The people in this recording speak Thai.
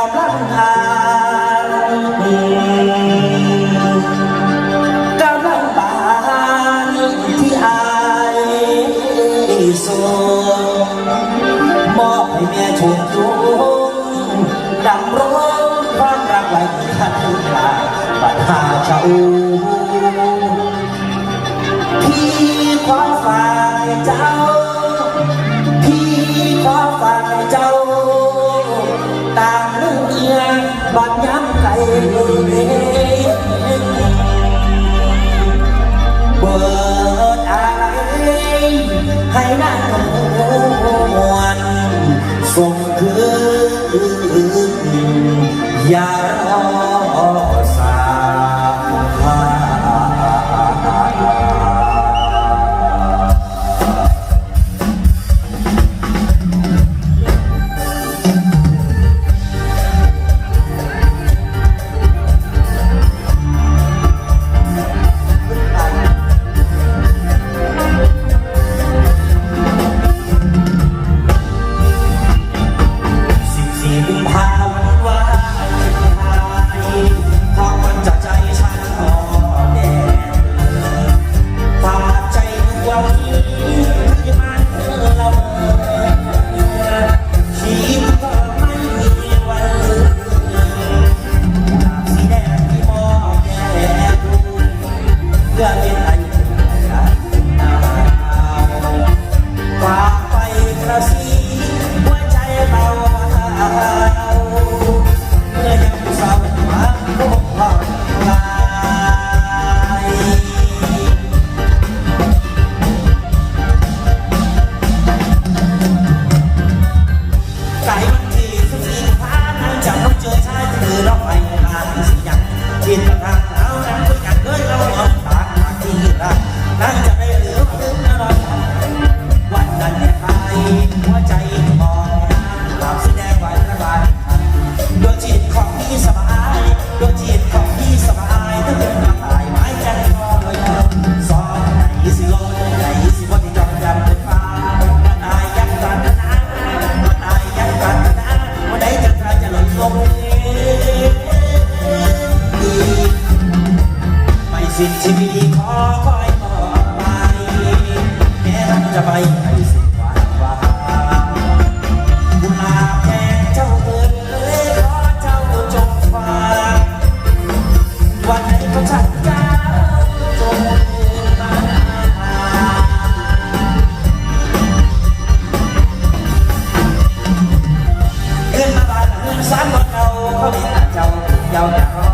ามลำธารกำลังบานที่อายสูงมอบให้แมียชมยงดังร้องความรักไว้ทันตาปัญหาชาวพี่ขอฝ่ายใจ bạn nhắm cày người bớt ai hãy đang ngoan sông cứ và สามคนเราเขามีหน้าเจ้าเจ้าเจ้า